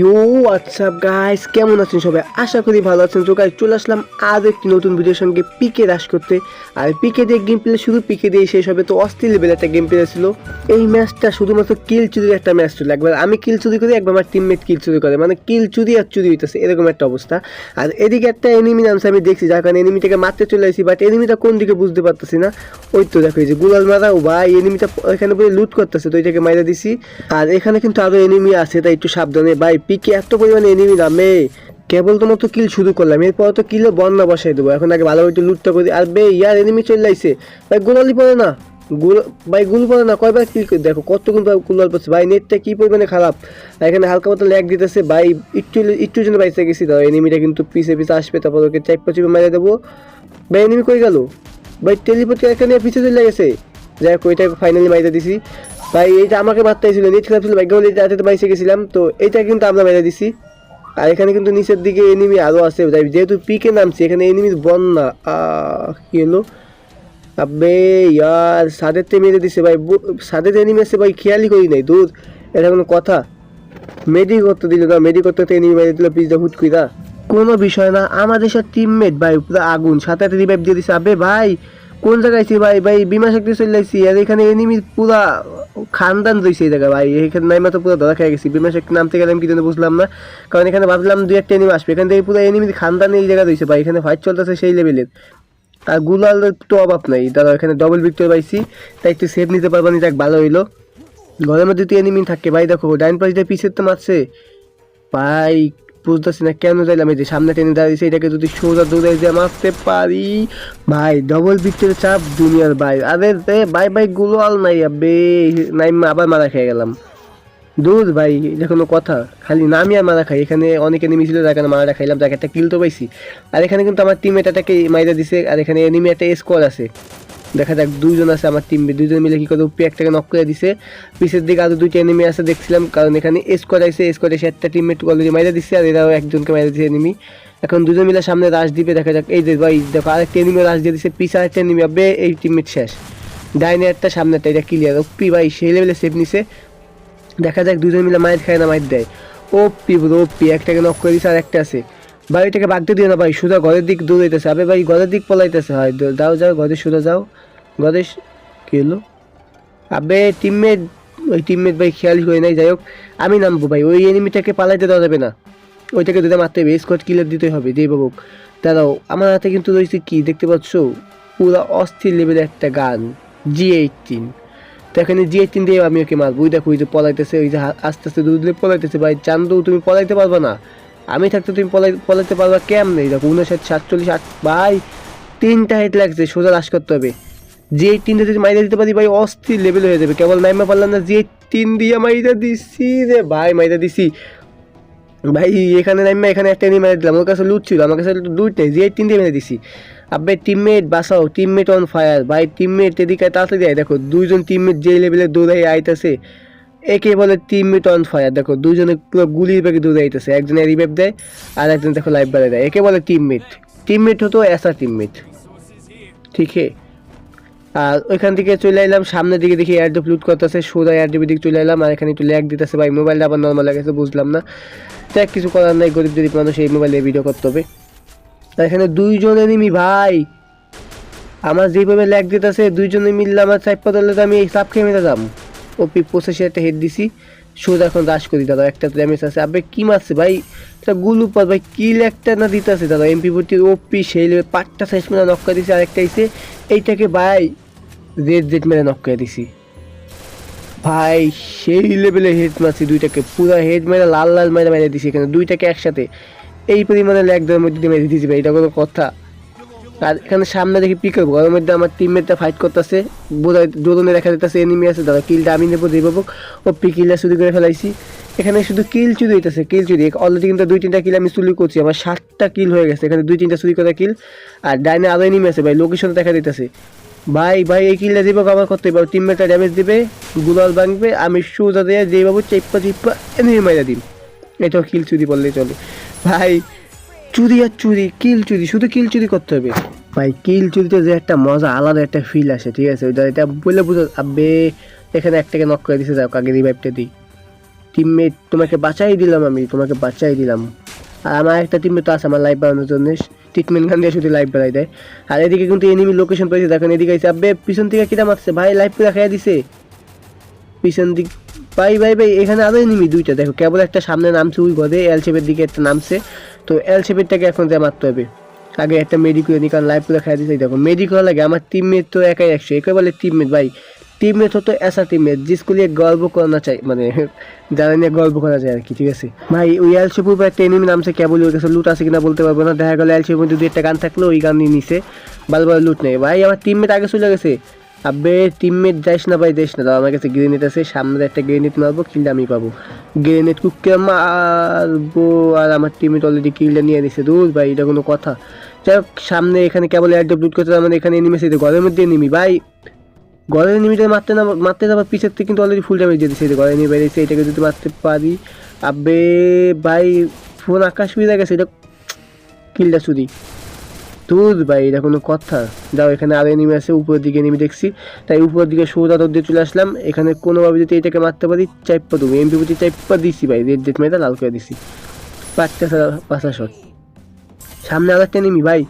You WhatsApp guys কেমন আছেন সবাই? আশা করি ভালো আছেন। তো গাইস চলে আসলাম আজ একটি নতুন ভিডিওর সঙ্গে পিকে রাশ করতে। আর পিকে দিয়ে গেম প্লে শুধু পিকে দিয়ে শেষ হবে। তো অস্থির লেভেল একটা গেম প্লে ছিল এই ম্যাচটা শুধুমাত্র কিল চুরির একটা ম্যাচ ছিল। একবার আমি কিল চুরি করি, একবার আমার টিমমেট কিল চুরি করে। মানে কিল চুরি আর চুরি হইতেছে, এরকম একটা অবস্থা। আর এদিকে একটা এনিমি নামছে, আমি দেখছি, যার কারণে এনিমিটাকে মারতে চলে আসি। বাট এনিমিটা কোন দিকে বুঝতে পারতেছি না। ওই তো দেখো যে গুলাল মারা, ও ভাই এনিমিটা এখানে পুরো লুট করতেছে, তো এটাকে মাইরা দিছি। আর এখানে কিন্তু আরও এনিমি আছে, তাই একটু সাবধানে। ভাই পিকে এত পরিমাণে এনিমি নামে কেবল তোমার তো কিল শুরু করলাম এরপর তো কিলো বন্যা বসাই দেবো। এখন আগে ভালোভাবে একটু লুটটা করি আর বে ইয়ার এনিমি চলে আইছে। ভাই, গোলালি পড়ে না। গুল ভাই, গুল পড়ে না, কয়বার কিল দেখো, কত কিন্তু গুলাল পড়ছে ভাই নেটটা কী পরিমাণে খারাপ। এখানে হালকা মতো ল্যাগ দিতেছে। ভাই, একটু একটু জন্য বাইসে গেছি। তো এনিমিটা কিন্তু পিছে পিছে আসবে, তারপর ওকে চাইপা চিপে মারিয়ে দেবো। ভাই এনিমি কই গেল? ভাই টেলিপোর্ট এখানে পিছে চলে গেছে। যাই হোক, ওইটাকে ফাইনালি মাইতে দিছি। ভাই, এইটা আমাকে মারতে ছিল নেট খারাপ ছিল ভাই গেলে রাতে বাইসে গেছিলাম, তো এইটা কিন্তু আমরা মেরে দিছি। আর এখানে কিন্তু নিচের দিকে এনিমি আরও আছে তাই যেহেতু পিকে নামছি, এখানে এনিমির বন্যা। কি হলো? আবে ইয়ার সাদের মেরে দিছে, ভাই সাদের এনিমি আছে, ভাই, খেয়ালই করি নাই, দূর। এটা কোনো কথা। মেডি করতে দিল না মেডি করতে তো এনিমি মেরে দিল পিজা হুট কইরা। কোনো বিষয় না, আমাদের সাথে টিমমেট ভাই, পুরো আগুন। সাথে রিভাইভ দিয়ে দিছে আবে ভাই, কোন জায়গায় ভাই ভাই বিমা শক্তি চলে আসছি আর এখানে এনিমির পুরা খানদান রয়েছে এই জায়গায়, ভাই। এখানে নাইমা তো পুরো ধরা খেয়ে গেছি। বিমা শক্তি নামতে গেলে আমি কি জন্য বুঝলাম না? কারণ এখানে ভাবলাম দুই একটা এনিমি আসবে। এখান থেকে পুরো এনিমির খানদান এই জায়গায় রয়েছে, ভাই। এখানে ফাইট চলতেছে সেই লেভেলের আর গুলাল তো অভাব নাই। দাদা এখানে ডবল ভিক্টর পাইছি। তাই একটু সেভ নিতে পারব না যাক, ভালো হইল। ঘরের মধ্যে তুই এনিমি থাকে, ভাই। দেখো, ডাইন পাশ দিয়ে পিছের তো মারছে, ভাই বুঝতেছি না কেন যাইলাম এই যে সামনে টেনে দাঁড়িয়েছে, এটাকে যদি সোজা দৌড়াই দিয়ে মারতে পারি। ভাই ডবল ভিক্টরের চাপ দুনিয়ার ভাই আরে রে, ভাই ভাই গুলো আল নাই আবে নাই আবার মারা খেয়ে গেলাম। দূর ভাই, এটা কোনো কথা। খালি নামই আর মারা খাই। এখানে অনেক এনিমি ছিল, যার কারণে মারাটা খাইলাম, যাকে একটা কিল তো পাইছি। আর এখানে কিন্তু আমার টিম এটাকে মাইরা দিছে, আর এখানে এনিমি একটা স্কোয়ার আছে। দেখা যাক, দুইজন আছে আমার টিম দুইজন মিলে কি করে উপরে একটাকে নক করে দিছে। পিছের দিকে আরও দুইটা এনিমি আছে, দেখছিলাম, কারণ এখানে স্কোয়াড আছে স্কোয়াড এসে একটা টিমমেট অলরেডি মাইরা দিচ্ছে আর এরাও একজনকে মাইরা দিচ্ছে এনিমি এখন দুজন মিলে সামনে রাশ দিবে, দেখা যাক। এই যে ভাই, দেখো, আরেকটা এনিমি রাশ দিয়ে দিচ্ছে পিছে আরেকটা এনিমি হবে এই টিমমেট শেষ। ডাইনে একটা সামনেটা এটা ক্লিয়ার ওপি ভাই, সেই লেভেলে সেভ নিছে। দেখা যাক দুজন মিলে মাইর খায় না, মাইর দেয়। ও পি ও পি একটাকে নক করে দিছে আর একটা আছে। এটাকে বাগতে দিও না ভাই, সোজা ঘরের দিক দূর হইতেছে। আবে ভাই, ঘরের দিক পলাইতেছে, হয়, দ- যাও ঘরে সোজা যাও। ঘরে কি হলো? আবে টিমমেট ওই টিমমেট ভাই খেয়াল করে নাই, যাই হোক, আমি নামবো ভাই, ওই এনিমিটাকে পালাইতে দেওয়া যাবে না। ওইটাকে দুটো মারতে হবে স্কোয়াড কিলার দিতে হবে, যেই বাবুক দাঁড়াও, আমার হাতে কিন্তু রয়েছে কি, দেখতে পাচ্ছ? পুরা অস্থির লেভেলের একটা গান জি এইটিন তো এখানে জি এইটিন দিয়ে আমি ওকে মারবো। ওই দেখো, ওই যে পলাইতেছে, ওই যে আস্তে আস্তে দূর পলাইতেছে ভাই। চান্দু তুমি পলাইতে পারবে না। আমি থাকতে তুমি পলাই পলাইতে পারবা কেমন? দেখো, উনষাট, সাতচল্লিশ, আট ভাই, তিনটা হেড লাগছে, সোজা লাশ করতে হবে। যে এইটিনটা যদি মাইদা দিতে পারি, ভাই, অস্থির লেভেল হয়ে যাবে। কেবল নাইমা পারলাম না যে তিন দিয়ে মাইদা দিছি রে ভাই মাইদা দিছি। ভাই, এখানে নাইমা, এখানে একটা মেরে দিলাম। ওর কাছে লুট ছিল, আমার কাছে লুট যে তিন দিয়ে মেরে দিছি। আবে টিমমেট বাসাও টিমমেট অন ফায়ার ভাই টিমমেট এদিকে তাড়াতাড়ি দেয় দেখো, দুইজন টিমমেট যে লেভেলে দৌড়াই আইতাছে একে বলে টিম মিট অন ফায়ার দেখো দুজনে পুরো গুলির ব্যাগে দৌড়ে আইতেছে। একজনে রিভাইভ দেয়, আর একজন দেখো লাইভ বাড়ে দেয়। একে বলে টিমমেট টিমমেট হতো এসা টিমমেট ঠিক আর ওইখান থেকে চলে এলাম, সামনের দিকে দেখি এয়ারড্রপ লুট করতেছে, সোজা এয়ারড্রপের দিকে চলে এলাম, আর এখানে একটু ল্যাগ দিতেছে। ভাই মোবাইলটা আবার নর্মাল লাগেছে বুঝলাম না। দেখ, কিছু করার নাই, গরিব গরিব মানুষ এই মোবাইলে ভিডিও করতে হবে। আর এখানে দুইজন এনিমি ভাই, আমার যেভাবে ল্যাগ দিতেছে, দুইজনে মিললে আমার সাইড পাতলে তো আমি এই সাপ খেয়ে মেরে দাম ও পি পঁচাশি একটা হেড দিছি। সোজা এখন রাশ করি দাদা, একটা ড্যামেজ আছে। আবে কি মারছে ভাই? গুলু পর ভাই কিল একটা না দিতেছে দাদা? এমপি ফোরটির ওপি সেই পাঁচটা সাইজ মেরে নক করে দিছি, আরেকটা আইসে এইটাকে ভাই রেড জেড মেরে নক করে দিছি। ভাই, সেই লেভেলে হেড মারছি দুইটাকে। পুরো হেড মেরে লাল লাল মেরে মেরে দিছি এখানে, দুইটাকে একসাথে। এই পরিমাণে ল্যাগ দেওয়ার মধ্যে দিয়ে মেরে দিয়েছি ভাই, এটা কোনো কথা। আর এখানে সামনে দেখি পিক করব ওর মধ্যে আমার টিমমেটটা ফাইট করতেছে। বোধহয় জোরনে দেখা যেতেছে এনিমি আছে। দাদা কিলটা আমি নেব দিয়ে পাবো ও পি কিলটা চুরি করে ফেলাইছি। এখানে শুধু কিল চুরি হইতেছে কিল চুরি। অলরেডি কিন্তু দুই, তিনটা কিল আমি চুরি করছি। আমার সাতটা কিল হয়ে গেছে। এখানে দুই, তিনটা চুরি করা কিল আর ডাইনে আরও এনিমি আছে ভাই। লোকেশন দেখা দিতেছে। ভাই ভাই, এই কিলটা দিব আমার করতে পারব টিমমেটটা ড্যামেজ দিবে, গুলাল ভাঙবে। আমি সোজা দিয়ে যেই বাবু চেপ্পা চিপ্পা এনিমি মাইরা দিন এটাও কিল চুরি বললেই চলে। ভাই চুরি আর চুরি, কিল চুরি, শুধু কিল চুরি করতে হবে। ভাই, কিল চুরিতে যে একটা মজা, আলাদা একটা ফিল আসে, ঠিক আছে? এটা বলে বুঝো আবে এখানে একটাকে নক করে দিছে যাও আগে রিভাইভটা দিই। টিমমেট তোমাকে বাঁচাই দিলাম আমি, তোমাকে বাঁচাই দিলাম। আর আমার একটা টিমমেট তো আছে, আমার লাইফ বাড়ানোর জন্য। ট্রিটমেন্ট গান দিয়ে শুধু লাইফ বাড়াই দেয়। আর এদিকে কিন্তু এনিমি লোকেশন পেয়েছে, দেখেন এদিকে আইসে আব্বে, পিছন থেকে কিরা মারছে, ভাই লাইফ করে খাইয়া দিছে। পিছন দিক ভাই ভাই ভাই, এখানে আরও এনিমি দুইটা, দেখো, কেবল একটা সামনে নামছে, ওই ঘরে এল শেপের দিকে একটা নামছে। তো এল শেপেরটাকে এখন যা মারতে হবে। আগে একটা মেডিকেল নি কারণ লাইভ করে খাই দিছে দেখো মেডিকেল লাগে, আমার টিমমেট তো একাই একশো। একে বলে টিমমেট ভাই। টিমমেট হতো এসা টিমমেট জিসকো নিয়ে গর্ব করা চাই মানে যারা নিয়ে গর্ব করা যায় আর কি, ঠিক আছে? ভাই, ওই এল শেপুর পর একটা এনিমি নামছে কেবল ওর কাছে লুট আছে কিনা বলতে পারব না। দেখা গেলো এল যদি একটা গান থাকল, ওই গান নিয়ে নিছে। বারবার লুট নেই। ভাই, আমার টিমমেট আগে চলে গেছে। আবে টিমমেট যাইস না ভাই, যাইস না। দাও আমার কাছে গ্রেনেড আছে, সামনে একটা গ্রেনেড মারবো কিলটা আমি পাবো। গ্রেনেড কুককে মারবো, আর আমার টিমমেট অলরেডি কিলটা নিয়ে নিছে। দূর ভাই, এটা কোনো কথা। যাই সামনে এখানে কেবল এয়ারড্রপ লুট করতে আমাদের এখানে এনিমি আছে ঘরের মধ্যে এনিমি ভাই, ঘরের এনিমিটা মারতে না, মারতে যাবার পিছের থেকে কিন্তু অলরেডি ফুল ড্যামেজ দিয়ে দিচ্ছে ঘরের এনিমি বেরিয়েছে এটাকে যদি মারতে পারি। আবে ভাই ফোন আকাশ উড়ে গেছে, এটা কিলটা চুরি দূর ভাই, এটা কোনো কথা। যাও, এখানে আরও এনিমি আছে উপরের দিকে এনিমি দেখছি। তাই উপরের দিকে সৌদা দিয়ে চলে আসলাম। এখানে কোনোভাবে যদি এটাকে মারতে পারি, চাইপ্পা দেবো। এমপি প্রতি চাইপ্পা দিছি, ভাই। রেড জেট মেয়েটা লাল করে দিছি। পাঁচটা পাঁচটা শট সামনে আর একটা এনিমি ভাই।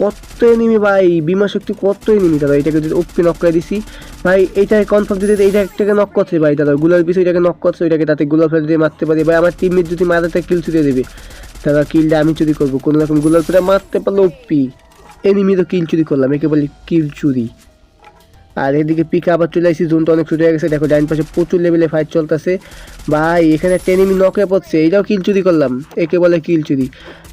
কত এনিমি ভাই? বিমা শক্তি কত এনিমি দাদা? এটাকে যদি ওপি নক করে দিছি। ভাই এইটাকে কনফার্ম যদি এইটা একটাকে নক করছে, ভাই, দাদা। গুলার পিছু এটাকে নক করছে, ওইটাকে তাতে গুলার ফেলে দিয়ে মারতে পারি। ভাই, আমার টিমমেট যদি মারাতে কিল ছুটে দেবে। দাদা কিলটা আমি চুরি করব। কোনো রকমগুলার ফেলে মারতে পারল পি এনিমি তো কিল চুরি করলাম, একে বলি কিল চুরি। আর এদিকে পিকে আবার চলে আসছি জোনটা অনেক ছুটে গেছে, দেখো ডাইন পাশে প্রচুর লেভেলে ফাইট চলতেছে। ভাই, এখানে একটা এনিমি নকে পড়ছে এইটাও কিল চুরি করলাম, একে বলে কিল চুরি।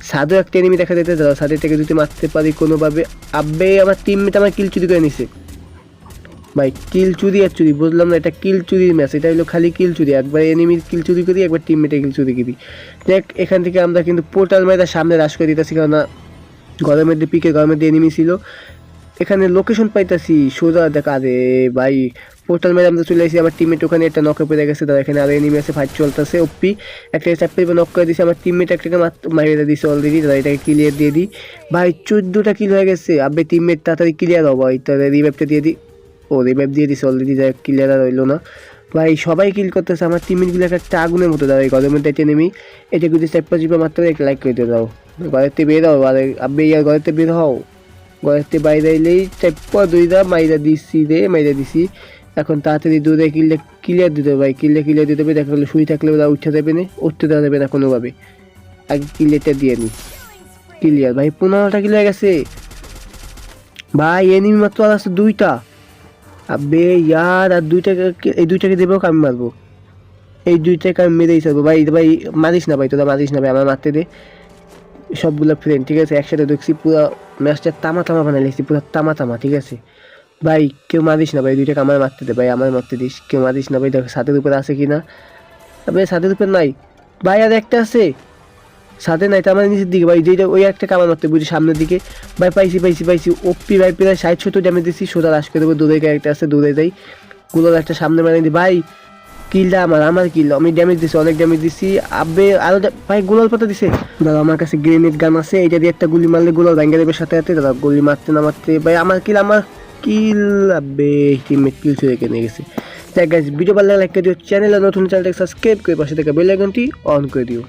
সাধু একটা এনিমি দেখা যেতে দাও সাদের থেকে যদি মারতে পারি কোনোভাবে, আব্বে, আমার টিমমেট আমার কিল চুরি করে নিছে। ভাই কিল চুরি আর চুরি, বুঝলাম না, এটা কিল চুরির ম্যাচ এটা হলো খালি কিল চুরি একবার এনিমির কিল চুরি করি, একবার টিমমেটের কিল চুরি করি। দেখ, এখান থেকে আমরা কিন্তু পোর্টাল মেয়েটা সামনে রাশ করে দিতেছি কারণ ঘরের মধ্যে পিকে ঘরের মধ্যে এনিমি ছিল। এখানে লোকেশন পাইতাছি, সোজা দেখা, আরে ভাই পোর্টাল মেরে আমরা চলে আসি, আমার টিমমেট ওখানে একটা নকে পেয়ে গেছে তারা এখানে আরও এনিমি আছে ফাইট চলতেছে ওপি একটা চাপে নক করে দিয়েছে আমার টিমমেট একটাকে মারিয়ে দিয়েছে অলরেডি তারা এটাকে ক্লিয়ার দিয়ে দিই। ভাই, চোদ্দোটা কিল হয়ে গেছে, আবে টিমমেট তাড়াতাড়ি ক্লিয়ার হব ভাই, তাহলে রিভাইভটা দিয়ে দিই। ও রিভাইভ দিয়ে দিছে অলরেডি যাই ক্লিয়ার আর হইল না। ভাই, সবাই কিল করতেছে, আমার টিমমেটগুলো একটা আগুনের মতো দাঁড়ায় ঘরের মধ্যে একটা নেমি এটা যদি চাপ্পা চিপা মাত্র একটা লাইক করে দাও। ঘরের থেকে বের হও, আর আবে ইয়ার ঘরের থেকে বের হও। ঘরের থেকে বাইরে এলেই চাপ্পা দুইটা মাইরা দিছি রে, মাইরা দিছি। এখন তাড়াতাড়ি দূরে কিললে ক্লিয়ার দিতে হবে, ভাই কিললে ক্লিয়ার দিতে হবে, দেখা গেলো শুই থাকলে ওরা উঠতে দেবে না, উঠতে দেওয়া যাবে না কোনোভাবে। আগে ক্লিয়ারটা দিয়ে নি। ক্লিয়ার ভাই, পনেরোটা ক্লিয়ার গেছে। ভাই এনিমি মাত্র আর আছে দুইটা। আবে ইয়ার, আর দুইটাকে এই দুইটাকে দেবো আমি মারবো। এই দুইটাকে আমি মেরেই ছাড়বো। ভাই ভাই, মারিস না ভাই, তোরা মারিস না ভাই আমার মারতে দে। সবগুলো ফ্রেন্ড ঠিক আছে? একসাথে দেখছি পুরো ম্যাচটা তামা তামা বানাই লিখছি, পুরো তামা তামা, ঠিক আছে? ভাই, কেউ মারিস না ভাই, দুইটাকে আমার মারতে দে ভাই আমার মারতে দিস। কেউ মারিস না ভাই দেখো সাতের উপরে আছে কি না ভাই সাতের উপরে নাই। ভাই, আর একটা আছে। সাথে নাই তো আমার নিচের দিকে, ভাই, যেটা ওই একটা কামার মারতে বুঝি সামনের দিকে। ভাই, পাইছি পাইছি পাইছি ওপি ভাই, প্রায় ষাট, সত্তর ড্যামেজ দিচ্ছি সোজা রাশ করে দেবো, দূরে একটা আছে, দূরে যাই। গুলোর একটা সামনে মানে দিই ভাই কিলটা আমার আমার কিল আমি ড্যামেজ দিছি, অনেক ড্যামেজ দিছি। আবে, আরও ভাই, গুলাল পাতা দিছে। দাদা, আমার কাছে গ্রেনেড গান আছে, এটা দিয়ে একটা গুলি মারলে গুলাল ভেঙে দেবে সাথে সাথে, দাদা, গুলি মারতে না মারতে। ভাই, আমার কিল আমার কিল আবে টিমমেট কিল চুরে কিনে গেছে। দেখ গাইজ ভিডিও ভালো লাগলে লাইক করে দিও চ্যানেলে নতুন চ্যানেলটাকে সাবস্ক্রাইব করে পাশে থেকে বেল আইকনটি অন করে দিও।